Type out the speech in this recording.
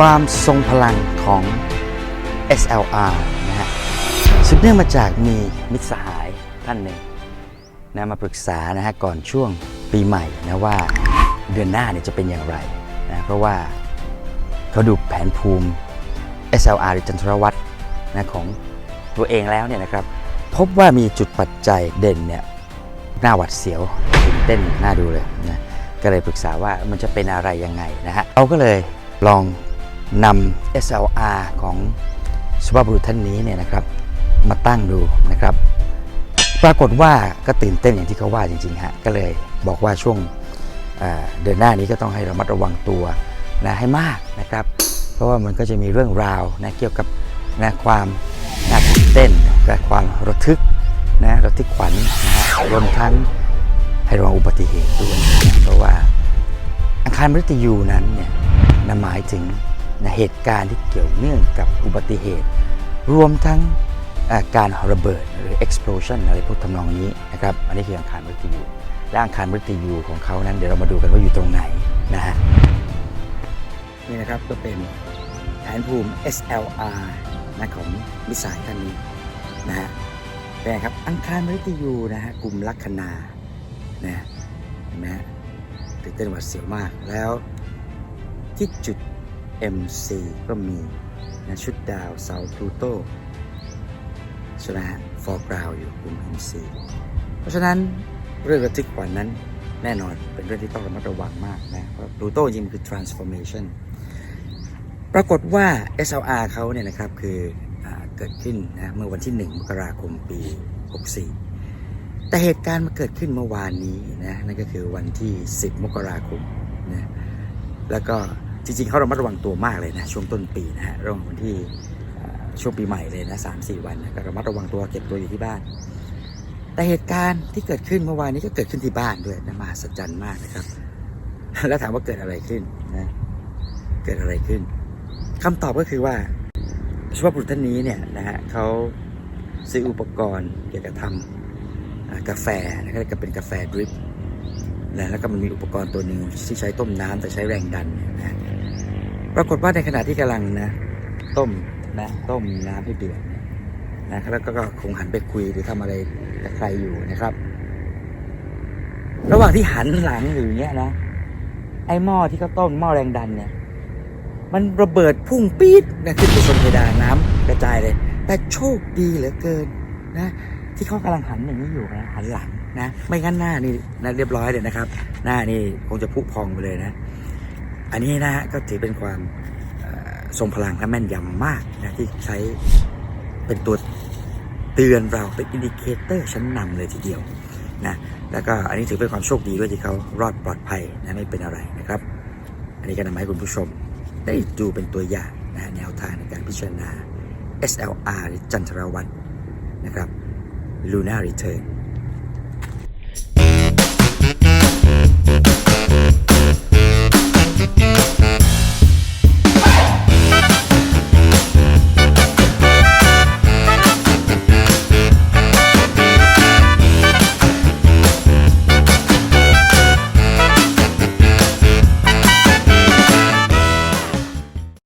ความทรงพลังของ SLR นะฮะสืบเนื่องมาจากมีมิตรสหายท่านหนึ่งนะมาปรึกษานะฮะก่อนช่วงปีใหม่นะว่าเดือนหน้าเนี่ยจะเป็นอย่างไรนะเพราะว่าเขาดูแผนภูมิ SLR หรือจันทรวัตรนะของตัวเองแล้วเนี่ยนะครับ พบว่ามีจุดปัจจัยเด่นเนี่ยหน่าหวัดเสียวตื่นเต้นน่าดูเลยนะก็เลยปรึกษาว่ามันจะเป็นอะไรยังไงนะฮะเราก็เลยลอง นำ SLR ของสุภาพบุรุษท่านนี้เนี่ยนะครับมาตั้งดูนะครับ ปรากฏว่าก็ตื่นเต้นอย่างที่เขาว่าจริงๆฮะก็เลยบอกว่าช่วงเดือนหน้านี้ก็ต้องให้ระมัดระวังตัวนะให้มากนะครับ เพราะว่ามันก็จะมีเรื่องราวนะเกี่ยวกับนะความน่าตื่นเต้นและความระทึกนะระทึกขวัญนะรวมทั้งให้ระวังอุบัติเหตุด้วยนะเพราะว่าอังคารมฤตยูนั้นเนี่ยนะหมายถึง นะเหตุการณ์ที่เกี่ยวเนื่องกับอุบัติเหตุ รวมทั้งการระเบิดหรือ explosion อะไรพวกทำนองนี้นะครับอันนี้คืออังคารมฤตยูและอังคารมฤตยูของเขานั้นเดี๋ยวเรามาดูกันว่าอยู่ตรงไหนนะฮะนี่นะครับก็เป็นแผนภูมิ SLR นะของมิสสายท่านนี้นะฮะเป็นไงครับอังคารมฤตยูนะฮะกลุ่มลัคนานะเห็นไหมฮะตื่นเต้นหวาดเสียวมากแล้วที่จุด MC ก็มีนะชุดดาวเสาพลูโตใช่ไหมฮะฟอร์กราวอยู่กลุ่ม MC เพราะฉะนั้นเรื่องระทึกขวัญนั้นแน่นอนเป็นเรื่องที่ต้องระมัดระวังมากนะเพราะพลูโตจริงคือ transformation ปรากฏว่า SLR เขาเนี่ยนะครับคืออเกิดขึ้นนะเมื่อวันที่ 1 มกราคมปี 64 แต่เหตุการณ์มันเกิดขึ้นเมื่อวานนี้นะนั่นก็คือวันที่ 10 มกราคมนะแล้วก็ จริงๆเขาระมัดระวังตัวมากเลยนะช่วงต้นปีนะฮะระหว่างวันที่ช่วงปีใหม่เลยนะสามสี่วันนะก็ระมัดระวังตัวเก็บตัวอยู่ที่บ้าน แต่เหตุการณ์ที่เกิดขึ้นเมื่อวานนี้ก็เกิดขึ้นที่บ้านด้วยนะมหัศจรรย์มากนะครับ แล้วถามว่าเกิดอะไรขึ้นนะเกิดอะไรขึ้นคำตอบก็คือว่าสุภาพบุรุษท่านนี้เนี่ยนะฮะเขาซื้ออุปกรณ์เกี่ยวกับทำกาแฟนะครับก็เป็นกาแฟดริปนะแล้วก็มันมีอุปกรณ์ตัวหนึ่งที่ใช้ต้มน้ำแต่ใช้แรงดันนะ ปรากฏว่าในขณะที่กำลังนะ ต้มนะต้มน้ำให้เดือดนะแล้วก็คงหันไปคุยหรือทำอะไรกับใครอยู่นะครับ ระหว่างที่หันหลังอยู่อย่างเงี้ยนะไอ้หม้อที่เขาต้มหม้อแรงดันเนี่ย มันระเบิดพุ่งปี๊ดนะขึ้นไปชนเพดานน้ำกระจายเลย แต่โชคดีเหลือเกินนะ ที่เขากำลังหันอย่างนี้อยู่นะหันหลังนะ ไม่งั้นหน้านี่นะเรียบร้อยเลยนะครับ หน้านี่คงจะพุพองไปเลยนะ อันนี้นะฮะก็ถือเป็นความทรงพลังและแม่นยำมากนะที่ใช้เป็นตัวเตือนเราเป็นอินดิเคเตอร์ชั้นนำเลยทีเดียวนะแล้วก็อันนี้ถือเป็นความโชคดีด้วยที่เขารอดปลอดภัยนะไม่เป็นอะไรนะครับ อันนี้ก็นำมาให้คุณผู้ชมได้ดูเป็นตัวอย่างนะแนวทางในการพิจารณา SLR หรือจันทรวัตรนะครับ Lunar Return